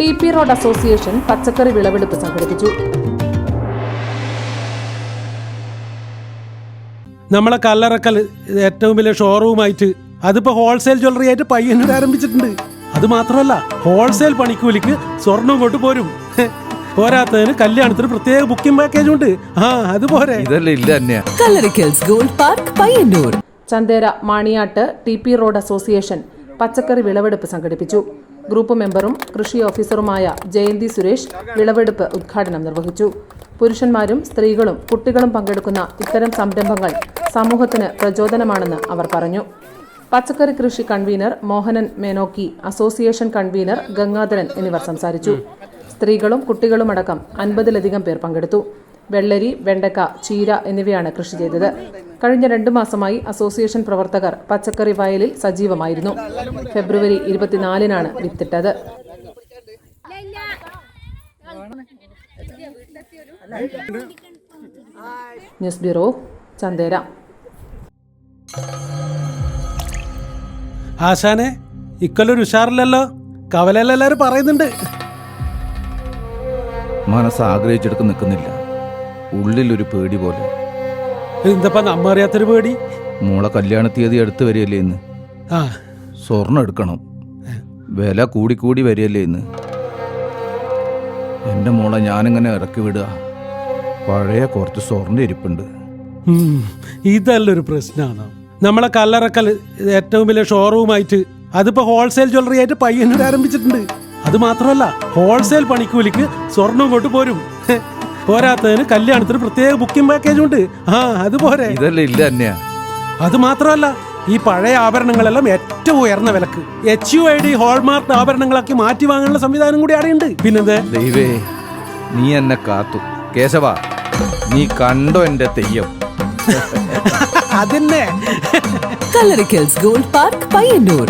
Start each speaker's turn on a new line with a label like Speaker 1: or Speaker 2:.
Speaker 1: T P road association പച്ചക്കറി വിളവെടുപ്പ് സംഘടിപ്പിച്ചു.
Speaker 2: നമ്മളെ കല്ലറക്കൽ ഏറ്റവും വലിയ ഷോറൂമായിട്ട് അതിപ്പോ ഹോൾസെയിൽ ജ്വല്ലറി ആയിട്ട് പയ്യന്നൂർ ആരംഭിച്ചിട്ടുണ്ട്. അത് മാത്രമല്ല ഹോൾസെയിൽ പണിക്കൂലിക്ക് സ്വർണം കൊണ്ട് പോരും. പോരാത്തതിന് കല്യാണത്തിന് പ്രത്യേക ബുക്കിംഗ് പാക്കേജ് ഉണ്ട്. ആ അത്
Speaker 3: പോരെ. ഇല്ല തന്നെയാ
Speaker 4: Kallarakkals gold park Payyanur.
Speaker 1: Chanthera Maniyat T P road association പച്ചക്കറി വിളവെടുപ്പ് സംഘടിപ്പിച്ചു. ഗ്രൂപ്പ് മെമ്പറും കൃഷി ഓഫീസറുമായ ജയന്തി സുരേഷ് വിളവെടുപ്പ് ഉദ്ഘാടനം നിർവഹിച്ചു. പുരുഷന്മാരും സ്ത്രീകളും കുട്ടികളും പങ്കെടുക്കുന്ന ഇത്തരം സംരംഭങ്ങൾ സമൂഹത്തിന് പ്രചോദനമാണെന്ന് അവർ പറഞ്ഞു. പച്ചക്കറി കൃഷി convener Mohanan Menokki association convener Gangadharan എന്നിവർ സംസാരിച്ചു. സ്ത്രീകളും കുട്ടികളുമടക്കം അൻപതിലധികം പേർ പങ്കെടുത്തു. വെള്ളരി വെണ്ടക്ക ചീര എന്നിവയാണ് കൃഷി ചെയ്തത്. കഴിഞ്ഞ രണ്ടു മാസമായി അസോസിയേഷൻ പ്രവർത്തകർ പച്ചക്കറി വയലിൽ സജീവമായിരുന്നു. ഫെബ്രുവരി ഇരുപത്തിനാലിനാണ് വിത്തിട്ടത്. News bureau Chandera.
Speaker 2: ആശാനെ ഇക്കൊല്ലൊരു ഉഷാറില്ലല്ലോ. കവലല്ലാരും പറയുന്നുണ്ട്.
Speaker 3: മനസ്സ് ആഗ്രഹിച്ചെടുത്ത് നിൽക്കുന്നില്ല. ഉള്ളിലൊരു പേടി പോലെ.
Speaker 2: എന്തപ്പാ നമ്മ അറിയാത്തൊരു പേടി?
Speaker 3: മോളെ കല്യാണ തീയതി അടുത്ത് വരികയല്ലേ ഇന്ന്?
Speaker 2: ആ.
Speaker 3: സ്വർണം എടുക്കണം. വില കൂടിക്കൂടി വരികയല്ലേ ഇന്ന്? എന്റെ മോളെ ഞാനിങ്ങനെ ഇറക്കി വിടുക. പഴയ കുറച്ച് സ്വർണ ഇരിപ്പുണ്ട്.
Speaker 2: ഉം, ഇതല്ലൊരു പ്രശ്നമാണ് നമ്മളെ കല്ലറക്കൽ ഏറ്റവും വലിയ ഷോറൂമായിട്ട് അതിപ്പോ ഹോൾസെയിൽ ജ്വല്ലറി ആയിട്ട് പയ്യന്നൂർ ആരംഭിച്ചിട്ടുണ്ട്. അത് മാത്രമല്ല ഹോൾസെയിൽ പണിക്കൂലിക്ക് സ്വർണം കൊണ്ട് പോരും. പോരാത്തതിന് കല്യാണത്തിന് പ്രത്യേക ബുക്കിംഗ് പാക്കേജ് ഉണ്ട്. ആ അതുപോലെ
Speaker 3: ഇതല്ല ഇല്ല തന്നെയാ
Speaker 2: അത് മാത്രമല്ല ഈ പഴയ ആഭരണങ്ങളെല്ലാം ഏറ്റവും ഉയർന്ന വിലക്ക്. H U I D hallmark ആഭരണങ്ങളാക്കി മാറ്റി വാങ്ങാനുള്ള സംവിധാനം കൂടി അവിടെയുണ്ട് പിന്നെന്ത്?
Speaker 3: ദൈവേ നീ എന്നെ കാത്തു. കേശവ നീ കണ്ടോ എന്റെ Theyyam?
Speaker 2: അതിന്നെ.
Speaker 4: Kallarakkals gold park Payyanur.